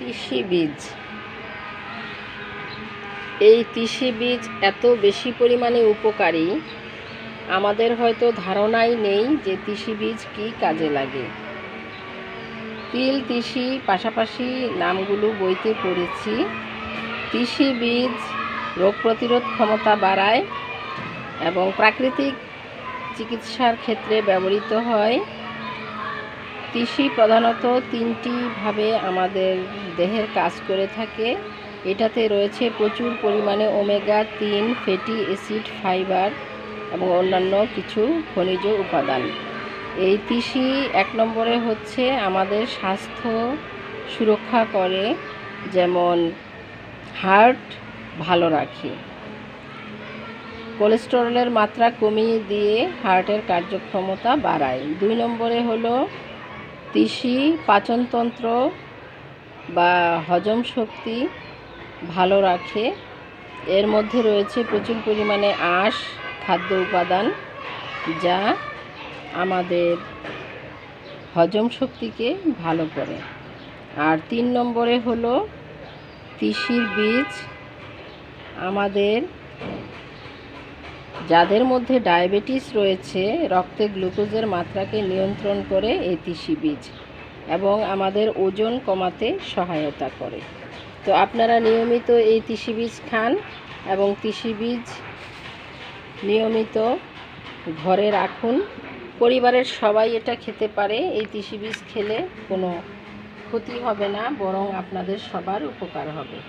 তিসি বীজ। এই তিসি বীজ এত বেশি পরিমাণে উপকারী, আমাদের হয়তো ধারণাই নেই যে তিসি বীজ কি কাজে লাগে। তিল তিসি পাশাপাশি নামগুলো বইতে পড়েছি। তিসি বীজ রোগ প্রতিরোধ ক্ষমতা বাড়ায় এবং প্রাকৃতিক চিকিৎসার ক্ষেত্রে ব্যবহৃত হয়। তিসি প্রধানত তিনটি ভাবে আমাদের দেহের কাজ করে থাকে। এটাতে রয়েছে প্রচুর পরিমাণে ওমেগা তিন, ফ্যাটি অ্যাসিড, ফাইবার এবং অন্যান্য কিছু খনিজ উপাদান। এই তিসি এক নম্বরে হচ্ছে আমাদের স্বাস্থ্য সুরক্ষা করে, যেমন হার্ট ভালো রাখে। কোলেস্টেরলের মাত্রা কমিয়ে দিয়ে হার্টের কার্যক্ষমতা বাড়ায়। দুই নম্বরে হলো তিসি, পাচনতন্ত্র বা হজম শক্তি ভালো রাখে। এর মধ্যে রয়েছে প্রচুর পরিমাণে আঁশ, খাদ্য উপাদান, যা আমাদের হজম শক্তিকে ভালো করে। আর তিন নম্বরে হলো তিসির বীজ। আমাদের যাদের মধ্যে ডায়াবেটিস রয়েছে, রক্তে গ্লুকোজের মাত্রাকে নিয়ন্ত্রণ করে এই তিসি বীজ এবং আমাদের ওজন কমাতে সহায়তা করে। তো আপনারা নিয়মিত এই তিসি বীজ খান এবং তিসি বীজ নিয়মিত ঘরে রাখুন। পরিবারের সবাই এটা খেতে পারে, এই তিসি বীজ খেলে কোনো ক্ষতি হবে না, বরং আপনাদের সবার উপকার হবে।